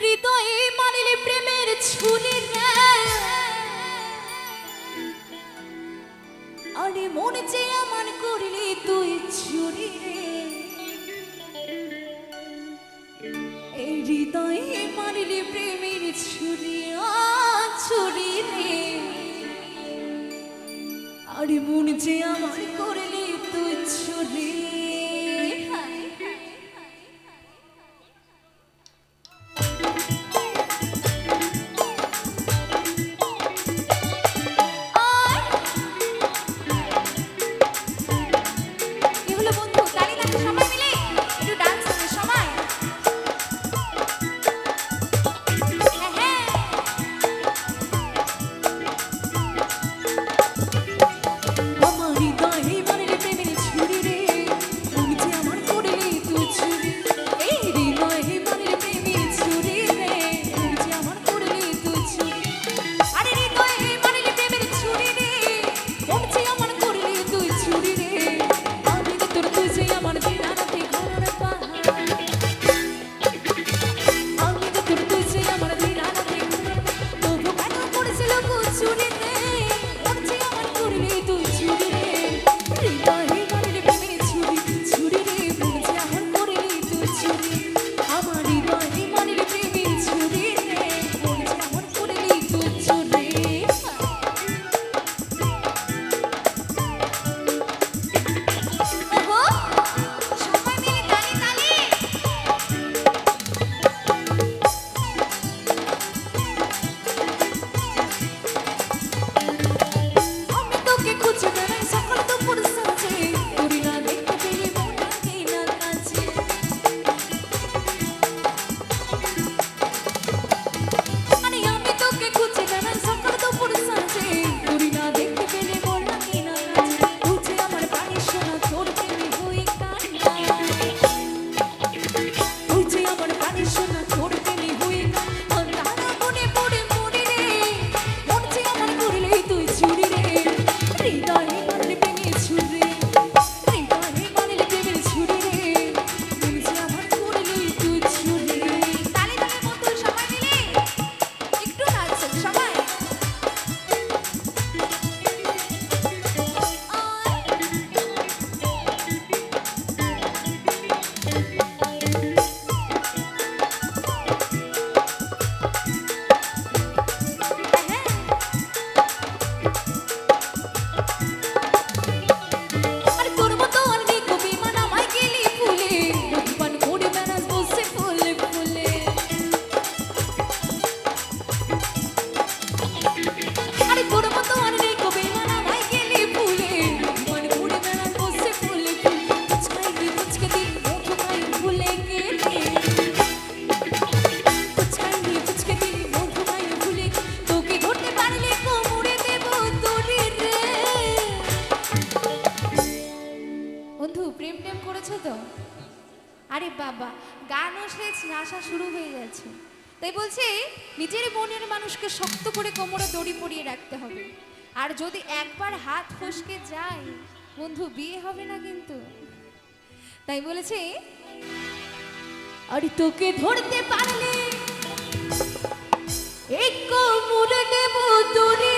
হৃদয়ে মানিলে প্রেমের ছুরি আরে মন যে আমার করিলে তুই ছুরি রে হৃদয়ে মারিলি প্রেমের ছুরি ছুরি রে আরে মন যে আমার করিলে তুই ছুরি টেপ করেছ তো? আরে বাবা গানও শেষ নাশা শুরু হয়ে গেছে। তাই বলছে, নিজের মনের মানুষকে শক্ত করে কোমরে দড়ি পরিয়ে রাখতে হবে। আর যদি একবার হাত ফসকে যায়, বন্ধু, বিয়ে হবে না কিন্তু। তাই বলেছে, আরে তোকে ধরতে পারলে এক মুড়ে দেব দড়ি